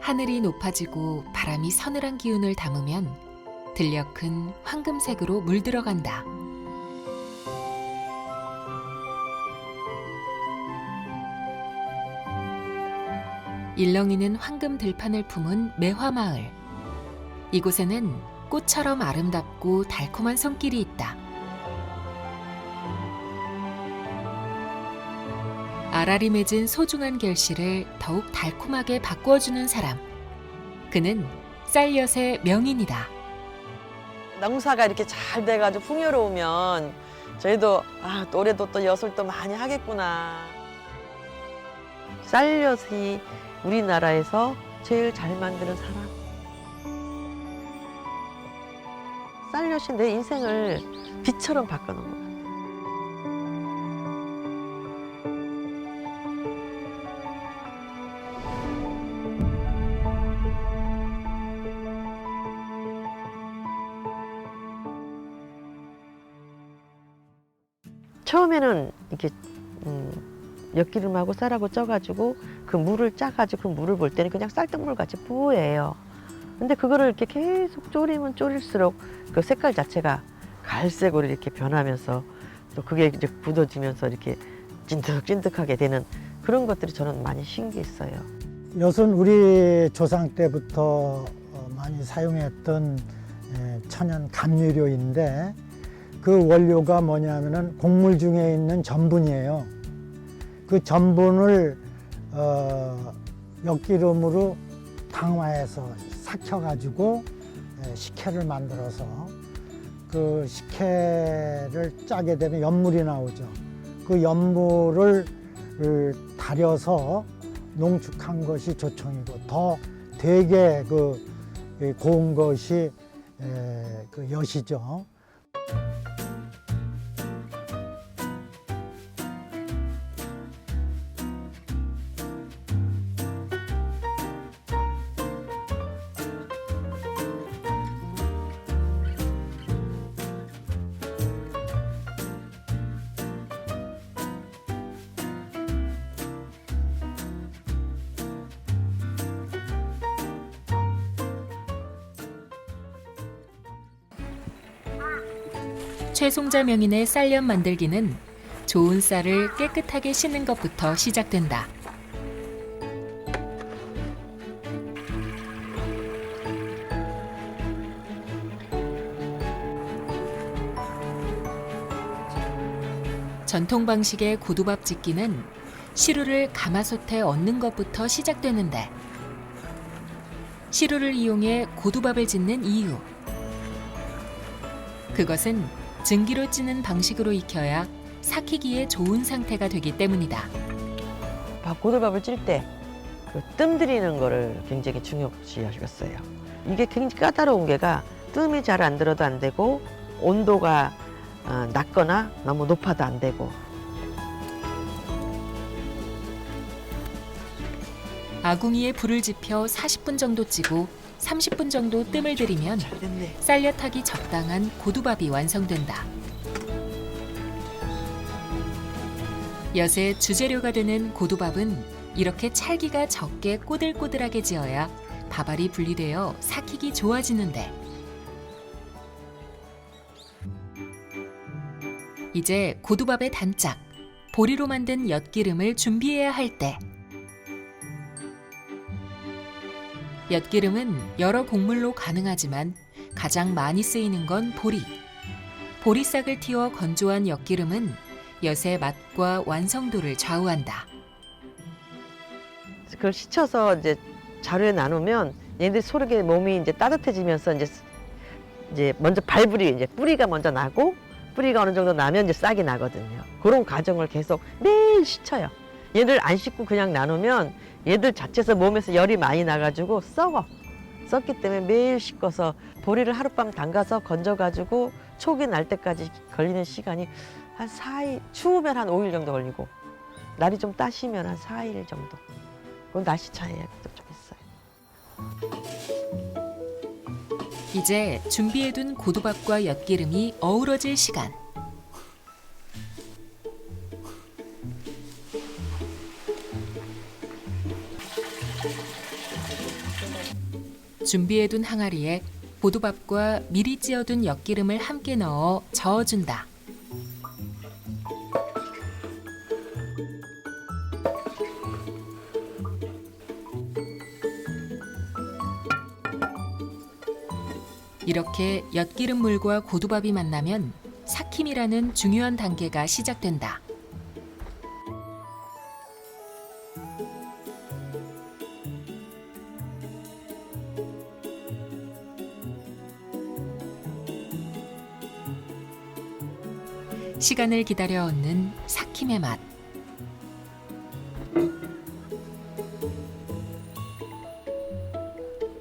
하늘이 높아지고 바람이 서늘한 기운을 담으면 들녘 큰 황금색으로 물들어간다. 일렁이는 황금 들판을 품은 매화마을. 이곳에는 꽃처럼 아름답고 달콤한 손길이 있다. 알알이 맺은 소중한 결실을 더욱 달콤하게 바꾸어주는 사람. 그는 쌀엿의 명인이다. 농사가 이렇게 잘 돼가지고 풍요로우면 저희도 아 올해도 또 엿을 또 많이 하겠구나. 쌀엿이 우리나라에서 제일 잘 만드는 사람. 쌀엿이 내 인생을 빛처럼 바꿔놓은 것같 처음에는 이렇게 음, 엿기름하고 쌀하고 쪄가지고 그 물을 짜가지고 그 물을 볼 때는 그냥 쌀뜨물 같이 뿌예요. 근데 그거를 이렇게 계속 졸이면 졸일수록 그 색깔 자체가 갈색으로 이렇게 변하면서 또 그게 이제 굳어지면서 이렇게 찐득찐득하게 되는 그런 것들이 저는 많이 신기했어요. 엿은 우리 조상 때부터 어, 많이 사용했던 에, 천연 감미료인데 그 원료가 뭐냐면은 곡물 중에 있는 전분이에요. 그 전분을 어, 엿기름으로 당화해서 삭혀가지고 에, 식혜를 만들어서 그 식혜를 짜게 되면 연물이 나오죠. 그 연물을 을 달여서 농축한 것이 조청이고 더 되게 그 이, 고운 것이 에, 그 엿이죠. 최송자 명인의 쌀엿 만들기는 좋은 쌀을 깨끗하게 씻는 것부터 시작된다. 전통 방식의 고두밥 짓기는 시루를 가마솥에 얹는 것부터 시작되는데 시루를 이용해 고두밥을 짓는 이유 그것은 증기로 찌는 방식으로 익혀야 삭히기에 좋은 상태가 되기 때문이다. 밥 고들밥을 찔때그뜸 들이는 거를 굉장히 중요시 하셨어요. 이게 굉장히 까다로운 게가 뜸이 잘 안 들어도 안 되고 온도가 어, 낮거나 너무 높아도 안 되고 아궁이에 불을 지펴 40분 정도 찌고 30분 정도 뜸을 들이면. 쌀엿하기 적당한 고두밥이 완성된다. 엿의 주재료가 되는 고두밥은 이렇게 찰기가 적게 꼬들꼬들하게 지어야 밥알이 분리되어 삭히기 좋아지는데 이제 고두밥의 단짝 보리로 만든 엿기름을 준비해야 할 때 엿기름은 여러 곡물로 가능하지만 가장 많이 쓰이는 건 보리. 보리싹을 틔워 건조한 엿기름은 엿의 맛과 완성도를 좌우한다. 그걸 씻혀서 이제 자루에 나누면 얘들 소르게 몸이 이제 따뜻해지면서 이제 이제 먼저 발불이 이제 뿌리가 먼저 나고 뿌리가 어느 정도 나면 이제 싹이 나거든요. 그런 과정을 계속 매일 씻혀요. 얘들 안 씻고 그냥 나누면 얘들 자체에서 몸에서 열이 많이 나가지고 썩어. 썩기 때문에 매일 씻고서 보리를 하룻밤 담가서 건져가지고 촉이 날 때까지 걸리는 시간이 한 4일, 추우면 한 5일 정도 걸리고 날이 좀 따시면 한 4일 정도. 그건 날씨 차이가 좀 있어요. 이제 준비해둔 고두밥과 엿기름이 어우러질 시간. 준비해둔 항아리에 고두밥과 미리 찌어둔 엿기름을 함께 넣어 저어준다. 이렇게 엿기름 물과 고두밥이 만나면 삭힘이라는 중요한 단계가 시작된다. 시간을 기다려 얻는 삭힘의 맛.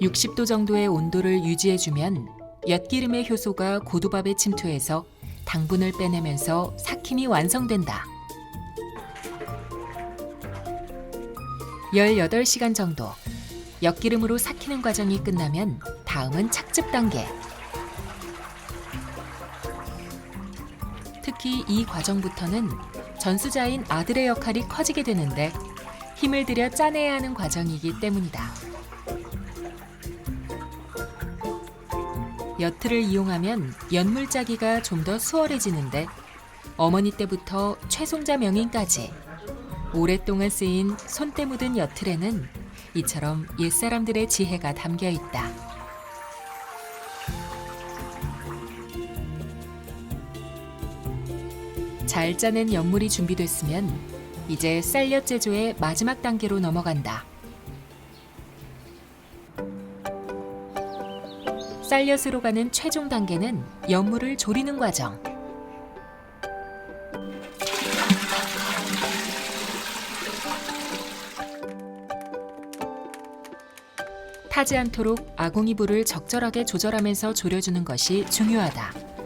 (60도) 정도의 온도를 유지해주면 엿기름의 효소가 고두밥에 침투해서 당분을 빼내면서 삭힘이 완성된다. 18시간 정도 엿기름으로 삭히는 과정이 끝나면 다음은 착즙 단계. 특히 이 과정부터는 전수자인 아들의 역할이 커지게 되는데 힘을 들여 짜내야 하는 과정이기 때문이다. 엿틀을 이용하면 연물짜기가 좀 더 수월해지는데 어머니 때부터 최송자 명인까지 오랫동안 쓰인 손때 묻은 엿틀에는 이처럼 옛사람들의 지혜가 담겨 있다. 잘 짜낸 연물이 준비됐으면 이제 쌀엿 제조의 마지막 단계로 넘어간다. 쌀엿으로 가는 최종 단계는 연물을 졸이는 과정. 타지 않도록 아궁이 불을 적절하게 조절하면서 졸여주는 것이 중요하다.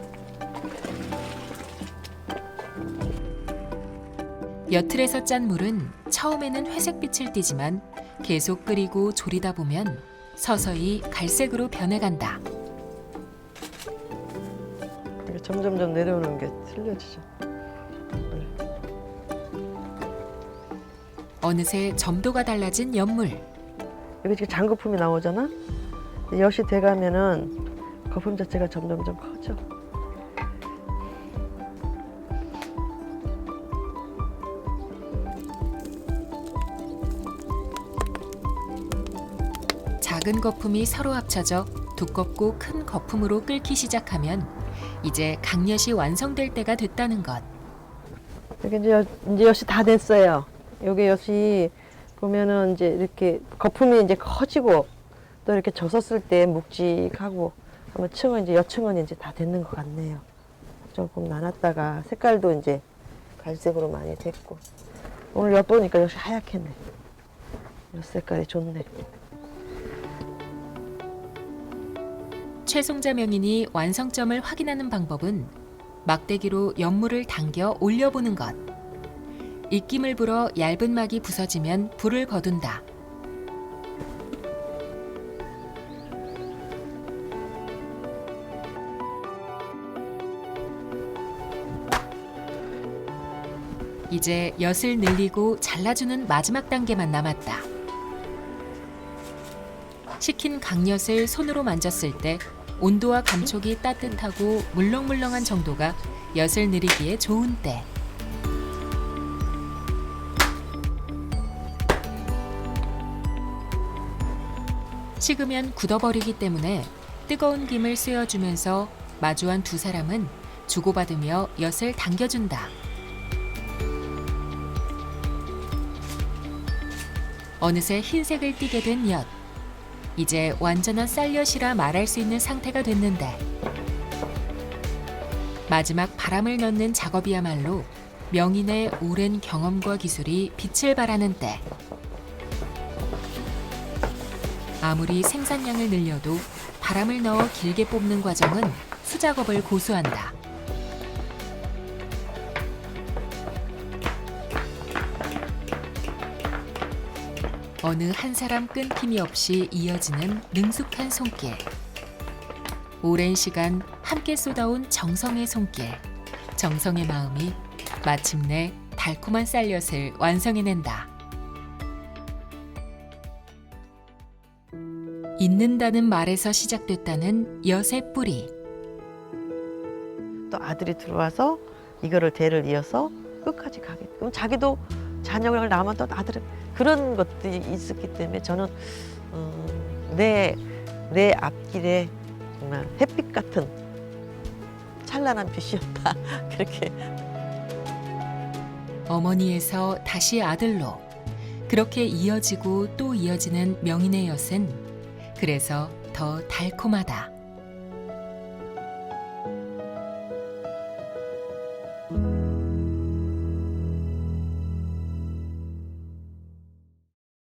엿틀에서 짠 물은 처음에는 회색빛을 띠지만 계속 끓이고 졸이다 보면 서서히 갈색으로 변해간다. 이게 점점점 내려오는 게 틀려지죠. 어느새 점도가 달라진 연물. 여기 지금 장거품이 나오잖아. 엿이 돼가면은 거품 자체가 점점점 커져. 작은 거품이 서로 합쳐져 두껍고 큰 거품으로 끓기 시작하면 이제 강엿이 완성될 때가 됐다는 것. 여기 이제 엿, 이제 엿이 다 됐어요. 여기 엿이 보면은 이제 이렇게 거품이 이제 커지고 또 이렇게 젖었을 때 묵직하고 아마 층은 이제 여층은 이제 다 됐는 것 같네요. 조금 나눴다가 색깔도 이제 갈색으로 많이 됐고 오늘 엿 보니까 역시 하얗겠네. 엿 색깔이 좋네. 최송자 명인이 완성점을 확인하는 방법은 막대기로 연물을 당겨 올려보는 것. 입김을 불어 얇은 막이 부서지면 불을 거둔다. 이제 엿을 늘리고 잘라주는 마지막 단계만 남았다. 식힌 강엿을 손으로 만졌을 때 온도와 감촉이 따뜻하고 물렁물렁한 정도가 엿을 늘이기에 좋은 때. 식으면 굳어버리기 때문에 뜨거운 김을 쐬어주면서 마주한 두 사람은 주고받으며 엿을 당겨준다. 어느새 흰색을 띠게 된 엿. 이제 완전한 쌀엿이라 말할 수 있는 상태가 됐는데 마지막 바람을 넣는 작업이야말로 명인의 오랜 경험과 기술이 빛을 발하는 때 아무리 생산량을 늘려도 바람을 넣어 길게 뽑는 과정은 수작업을 고수한다. 어느 한 사람 끊김이 없이 이어지는 능숙한 손길. 오랜 시간 함께 쏟아온 정성의 손길. 정성의 마음이 마침내 달콤한 쌀엿을 완성해낸다. 잊는다는 말에서 시작됐다는 엿의 뿌리. 또 아들이 들어와서 이거를 대를 이어서 끝까지 가게. 그럼 자기도 자녀를 낳으면 또 아들은 그런 것들이 있었기 때문에 저는 음, 내, 내 앞길에 정말 햇빛 같은 찬란한 빛이었다. 그렇게 어머니에서 다시 아들로 그렇게 이어지고 또 이어지는 명인의 엿은 그래서 더 달콤하다.